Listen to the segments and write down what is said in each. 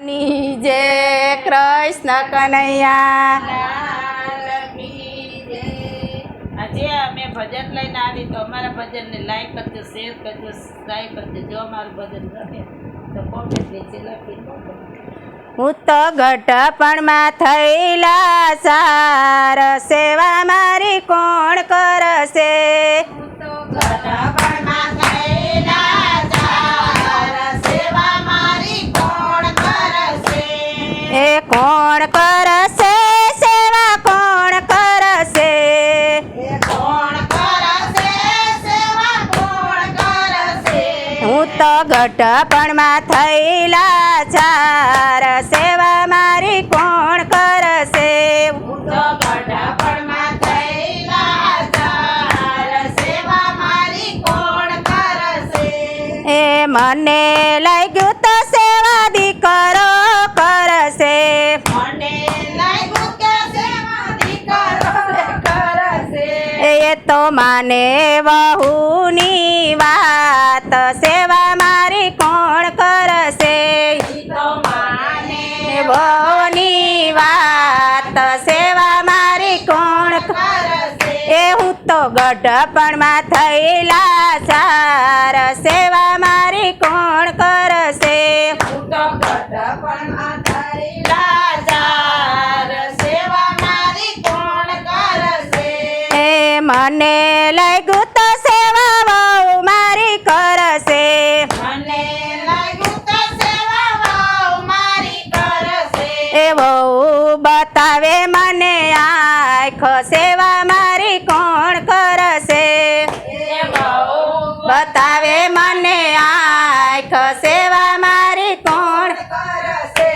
ની જય કૃષ્ણ કનૈયા. આજે અમે ભજન લઈને આવી તો અમારા ભજનને લાઈક કરજો શેર કરજો સબસ્ક્રાઈબ કરજો જો અમારું ભજન ગમે તો કોમેન્ટ નીચે લખી હું તો ઘટપણમાં થયેલા સાર સેવા મારી કોણ કરશે? એ તો ઘટપણમાં થયેલા ચાર સેવા મારી કોણ કરશે? એ મને લાગ્યું તો સેવા દીકરો કરશે. એ તો માને વહુની વાત ગઢપણમાં થયેલા સાર સેવા મારી કોણ કરશે? મને લાગ્યું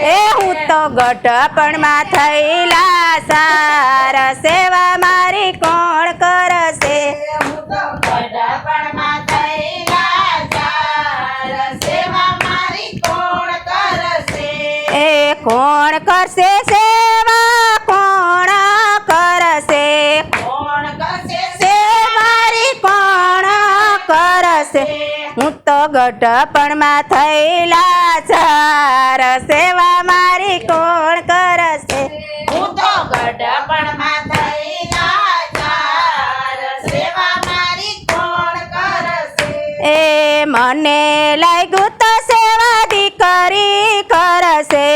એ હું તો ગઢપણમાં થયેલા સાર સેવા મારી કોણ કરશે? એ કોણ કરશે? તો ગઢપણમાં થયેલા ચાર સેવા મારી કોણ કરશે? હું તો ગઢપણમાં થયેલા ચાર સેવા મારી કોણ કરશે? એ મને લાગ્યું તો સેવા દીકરી કરશે.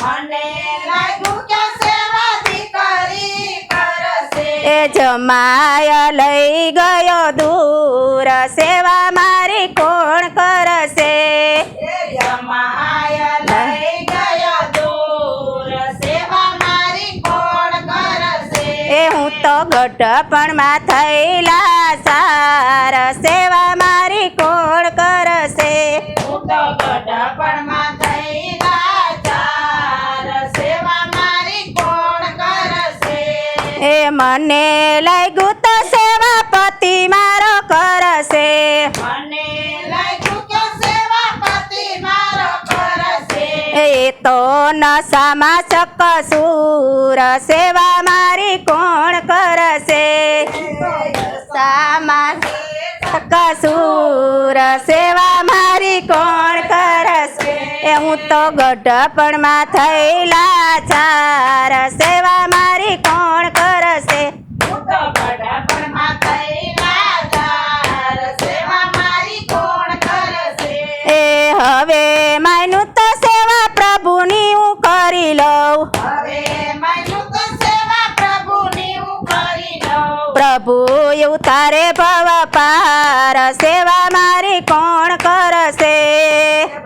મને લાગ્યું તો સેવા દીકરી કરશે. એ જમાય લઈ ગયો દૂર. સેવા મારી કોણ કરશે? એ હું તો સાર તો ગઢપણમાં થયેલા ચાર સેવા મારી કોણ કરશે? એ મને લાગ્યું તો સેવા પતિ મારો કરશે મને લાગ્યું કે સેવા પતિ મારો કરશે એ તો નશામાં ચકસૂર સેવા મારી કોણ કરશે? સામા કસૂર સેવા મારી કોણ કરશે? એ હું તો ગઢપણમાં થયેલા ચાર. સેવા મારી કોણ કરશે? પ્રભુ એવું તારે ભવ પાર સેવા મારી કોણ કરશે?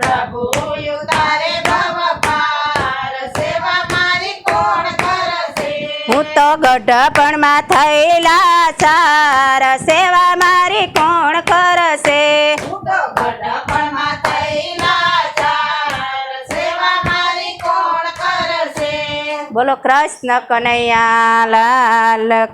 પ્રભુ યુતારે ભવ પાર સેવા મારી કોણ કરશે? હું તો ગઢપણમાં થયેલા ચાર સેવા મારી કોણ કરશે? હું તો ગઢપણમાં થયેલા સાર સેવા મારી કોણ કરશે? બોલો કૃષ્ણ કનૈયા લાલ